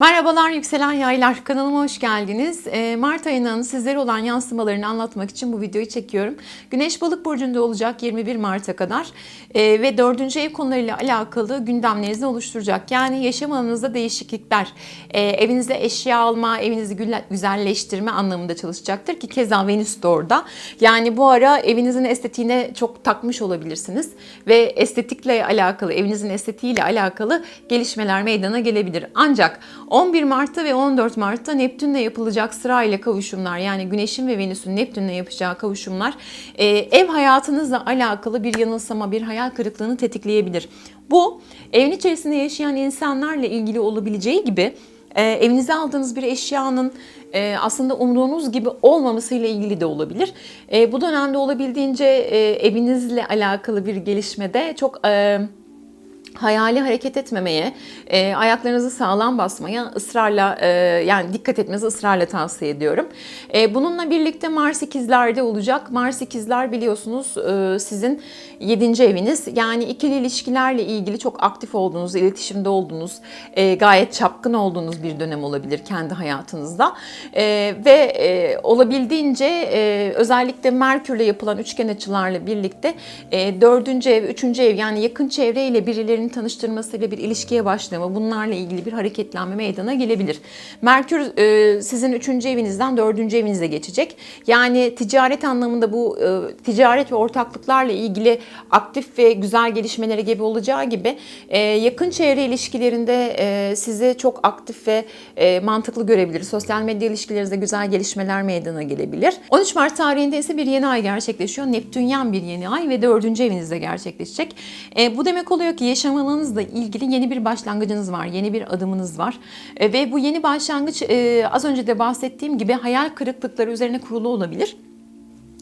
Merhabalar Yükselen Yaylar kanalıma hoş geldiniz. Ee, Mart ayının sizlere olan yansımalarını anlatmak için bu videoyu çekiyorum. Güneş balık burcunda olacak 21 Mart'a kadar Ee, ve 4. ev konularıyla alakalı gündemlerinizi oluşturacak. Yani yaşam alanınızda değişiklikler, e, evinizde eşya alma, evinizi güzelleştirme anlamında çalışacaktır ki keza Venüs de orada. Yani bu ara evinizin estetiğine çok takmış olabilirsiniz ve estetikle alakalı, evinizin estetiğiyle alakalı gelişmeler meydana gelebilir. Ancak 11 Mart'ta ve 14 Mart'ta Neptün'le yapılacak sırayla kavuşumlar yani Güneş'in ve Venüs'ün Neptün'le yapacağı kavuşumlar e, ev hayatınızla alakalı bir yanılsama, bir hayal kırıklığını tetikleyebilir. Bu evin içerisinde yaşayan insanlarla ilgili olabileceği gibi e, evinize aldığınız bir eşyanın e, aslında umduğunuz gibi olmamasıyla ilgili de olabilir. Bu dönemde olabildiğince evinizle alakalı bir gelişmede çok... E, hayali hareket etmemeye, e, ayaklarınızı sağlam basmaya ısrarla e, yani dikkat etmenizi ısrarla tavsiye ediyorum. E, bununla birlikte Mars ikizlerde olacak. Mars ikizler biliyorsunuz e, sizin 7. eviniz. Yani ikili ilişkilerle ilgili çok aktif olduğunuz, iletişimde olduğunuz, e, gayet çapkın olduğunuz bir dönem olabilir kendi hayatınızda. E, ve e, olabildiğince e, özellikle Merkürle yapılan üçgen açılarla birlikte e, 4. ev, 3. ev yani yakın çevreyle birilerinin tanıştırmasıyla bir ilişkiye başlama, bunlarla ilgili bir hareketlenme meydana gelebilir. Merkür e, sizin 3. evinizden 4. evinize geçecek. Yani ticaret anlamında bu e, ticaret ve ortaklıklarla ilgili aktif ve güzel gelişmelere gebe olacağı gibi e, yakın çevre ilişkilerinde e, sizi çok aktif ve mantıklı görebilir. Sosyal medya ilişkilerinizde güzel gelişmeler meydana gelebilir. 13 Mart tarihinde ise bir yeni ay gerçekleşiyor. Neptünyen bir yeni ay ve 4. evinizde gerçekleşecek. E, bu demek oluyor ki yaşam alanınızla ilgili yeni bir başlangıcınız var, yeni bir adımınız var. E, ve bu yeni başlangıç e, az önce de bahsettiğim gibi hayal kırıklıkları üzerine kurulu olabilir.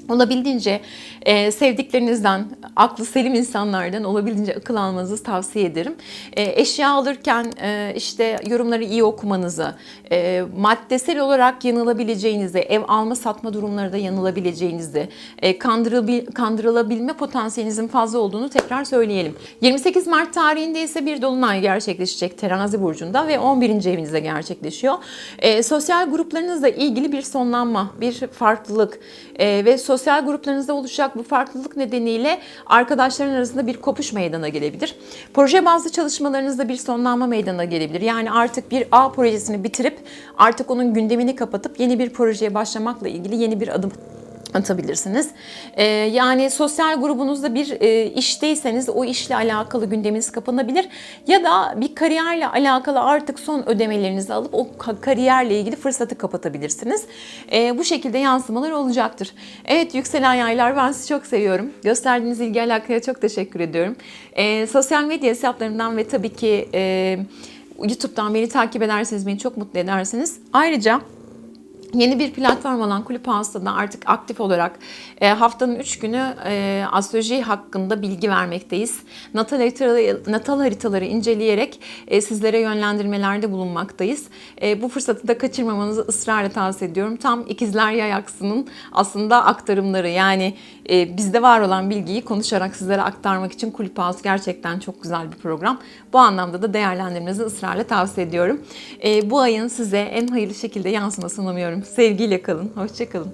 Olabildiğince e, sevdiklerinizden, aklı selim insanlardan olabildiğince akıl almanızı tavsiye ederim. E, eşya alırken e, işte yorumları iyi okumanızı, e, maddesel olarak yanılabileceğinizi, ev alma satma durumları da yanılabileceğinizi, e, kandırılabil, kandırılabilme potansiyelinizin fazla olduğunu tekrar söyleyelim. 28 Mart tarihinde ise bir dolunay gerçekleşecek Terazi burcunda ve 11. evinizde gerçekleşiyor. E, sosyal gruplarınızla ilgili bir sonlanma, bir farklılık e, ve sosyal gruplarınızda oluşacak bu farklılık nedeniyle arkadaşların arasında bir kopuş meydana gelebilir. Proje bazlı çalışmalarınızda bir sonlanma meydana gelebilir. Yani artık bir A projesini bitirip artık onun gündemini kapatıp yeni bir projeye başlamakla ilgili yeni bir adım atabilirsiniz. Ee, yani sosyal grubunuzda bir e, işteyseniz o işle alakalı gündeminiz kapanabilir. Ya da bir kariyerle alakalı artık son ödemelerinizi alıp o ka- kariyerle ilgili fırsatı kapatabilirsiniz. Ee, bu şekilde yansımalar olacaktır. Evet yükselen yaylar ben sizi çok seviyorum. Gösterdiğiniz ilgi alakaya çok teşekkür ediyorum. Ee, sosyal medya hesaplarımdan ve tabii ki e, YouTube'dan beni takip ederseniz beni çok mutlu edersiniz. Ayrıca Yeni bir platform olan Kulüp House'da da artık aktif olarak e, haftanın 3 günü e, astroloji hakkında bilgi vermekteyiz. Natal haritaları, natal haritaları inceleyerek e, sizlere yönlendirmelerde bulunmaktayız. E, bu fırsatı da kaçırmamanızı ısrarla tavsiye ediyorum. Tam ikizler yay aksının aslında aktarımları yani e, bizde var olan bilgiyi konuşarak sizlere aktarmak için Kulüp House gerçekten çok güzel bir program. Bu anlamda da değerlendirmenizi ısrarla tavsiye ediyorum. E, bu ayın size en hayırlı şekilde yansımasını umuyorum. Sevgiyle kalın. Hoşçakalın.